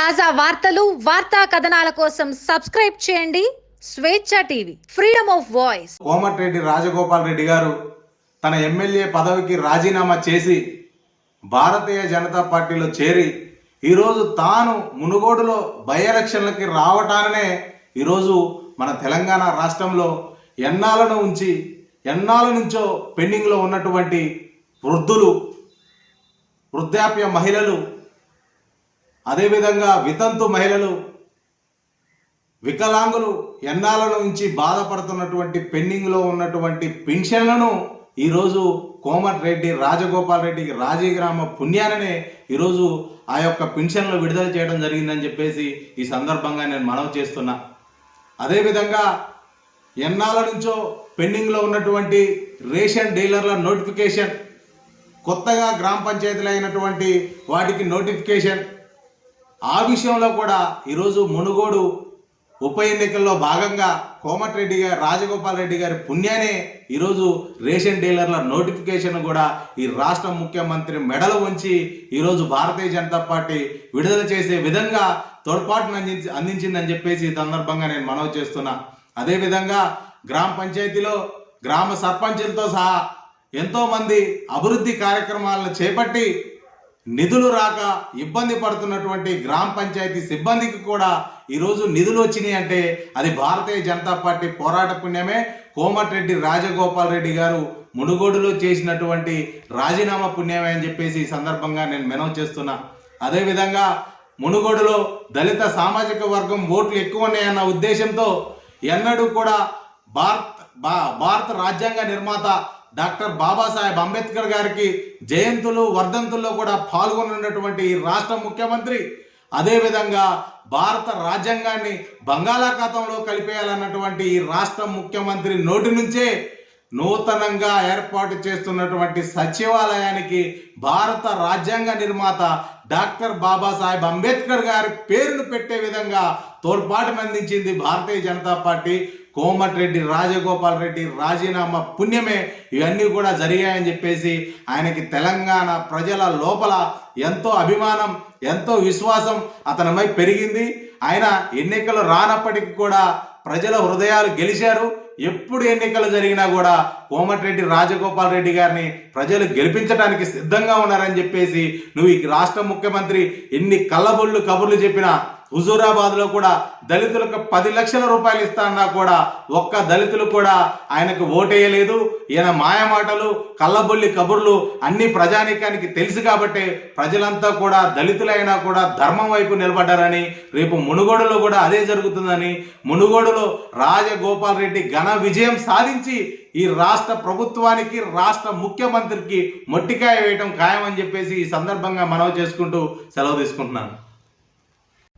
తాజా వార్తలు వార్తా కథనాల కోసం సబ్స్క్రైబ్ చేయండి. Swecha TV freedom of voice. Komatireddy Rajagopal Reddy గారు తన ఎమ్మెల్యే పదవికి రాజీనామా చేసి భారతీయ జనతా పార్టీలో చేరి ఈరోజు తాను మునుగోడులో బై ఎలక్షన్లకి రావటాననే ఈరోజు మన తెలంగాణ రాష్ట్రంలో ఎన్నాలను ఉంచి ఎన్నాల నుంచో పెండింగ్లో ఉన్నటువంటి వృద్ధులు వృద్ధాప్య మహిళలు అదేవిధంగా వితంతు మహిళలు వికలాంగులు ఎన్నాల నుంచి బాధపడుతున్నటువంటి పెండింగ్లో ఉన్నటువంటి పెన్షన్లను ఈరోజు కోమటిరెడ్డి రాజగోపాల్ రెడ్డికి రాజీగ్రామ పుణ్యాననే ఈరోజు ఆ యొక్క పెన్షన్లు విడుదల చేయడం జరిగిందని చెప్పేసి ఈ సందర్భంగా నేను మనవి చేస్తున్నా. అదేవిధంగా ఎన్నాల నుంచో పెండింగ్లో ఉన్నటువంటి రేషన్ డీలర్ల నోటిఫికేషన్ కొత్తగా గ్రామ పంచాయతీలు అయినటువంటి వాటికి నోటిఫికేషన్ ఆ విషయంలో కూడా ఈరోజు మునుగోడు ఉప ఎన్నికల్లో భాగంగా కోమటిరెడ్డి గారు రాజగోపాల్ రెడ్డి గారి పుణ్యానే ఈరోజు రేషన్ డీలర్ల నోటిఫికేషన్ కూడా ఈ రాష్ట్ర ముఖ్యమంత్రి మెడలు ఉంచి ఈరోజు భారతీయ జనతా పార్టీ విడుదల చేసే విధంగా తోడ్పాటును అందించి అందించిందని చెప్పేసి ఈ సందర్భంగా నేను మనవి చేస్తున్నా. అదేవిధంగా గ్రామ పంచాయతీలో గ్రామ సర్పంచులతో సహా ఎంతోమంది అభివృద్ధి కార్యక్రమాలను చేపట్టి నిధులు రాక ఇబ్బంది పడుతున్నటువంటి గ్రామ పంచాయతీ సిబ్బందికి కూడా ఈరోజు నిధులు వచ్చినాయి అంటే అది భారతీయ జనతా పార్టీ పోరాట పుణ్యమే. కోమటిరెడ్డి రాజగోపాల్ రెడ్డి గారు మునుగోడులో చేసినటువంటి రాజీనామా పుణ్యమే అని చెప్పేసి ఈ సందర్భంగా నేను మెనవ్ చేస్తున్నా. అదేవిధంగా మునుగోడులో దళిత సామాజిక వర్గం ఓట్లు ఎక్కువ ఉన్నాయన్న ఉద్దేశంతో ఎన్నడూ కూడా భారత్ భారత రాజ్యాంగ నిర్మాత డాక్టర్ బాబాసాహెబ్ అంబేద్కర్ గారికి జయంతులు వర్ధంతుల్లో కూడా పాల్గొనున్నటువంటి ఈ రాష్ట్ర ముఖ్యమంత్రి అదేవిధంగా భారత రాజ్యాంగాన్ని బంగాళాఖాతంలో కలిపేయాలన్నటువంటి ఈ రాష్ట్ర ముఖ్యమంత్రి నోటి నుంచే నూతనంగా ఏర్పాటు చేస్తున్నటువంటి సచివాలయానికి భారత రాజ్యాంగ నిర్మాత డాక్టర్ బాబాసాహెబ్ అంబేద్కర్ గారి పేరును పెట్టే విధంగా తోడ్పాటు అందించింది భారతీయ జనతా పార్టీ. కోమటిరెడ్డి రాజగోపాల్ రెడ్డి రాజీనామా పుణ్యమే ఇవన్నీ కూడా జరిగాయని చెప్పేసి ఆయనకి తెలంగాణ ప్రజల లోపల ఎంతో అభిమానం ఎంతో విశ్వాసం అతనిపై పెరిగింది. ఆయన ఎన్నికలు రానప్పటికీ కూడా ప్రజల హృదయాలు గెలిచారు. ఎప్పుడు ఎన్నికలు జరిగినా కూడా కోమటిరెడ్డి రాజగోపాల్ రెడ్డి గారిని ప్రజలు గెలిపించడానికి సిద్ధంగా ఉన్నారని చెప్పేసి నువ్వు ఈ రాష్ట్ర ముఖ్యమంత్రి ఎన్ని కళ్ళబొళ్ళు కబుర్లు చెప్పినా హుజూరాబాద్లో కూడా దళితులకు పది లక్షల రూపాయలు ఇస్తా అన్నా కూడా ఒక్క దళితులు కూడా ఆయనకు ఓటేయలేదు. ఈయన మాయమాటలు కళ్ళబొల్లి కబుర్లు అన్ని ప్రజానీకానికి తెలుసు కాబట్టి ప్రజలంతా కూడా దళితులైనా కూడా ధర్మం వైపు నిలబడ్డారని రేపు మునుగోడులో కూడా అదే జరుగుతుందని మునుగోడులో రాజగోపాల్ రెడ్డి ఘన విజయం సాధించి ఈ రాష్ట్ర ప్రభుత్వానికి రాష్ట్ర ముఖ్యమంత్రికి మొట్టికాయ వేయటం ఖాయమని చెప్పేసి ఈ సందర్భంగా మనవి చేసుకుంటూ సెలవు తీసుకుంటున్నాను.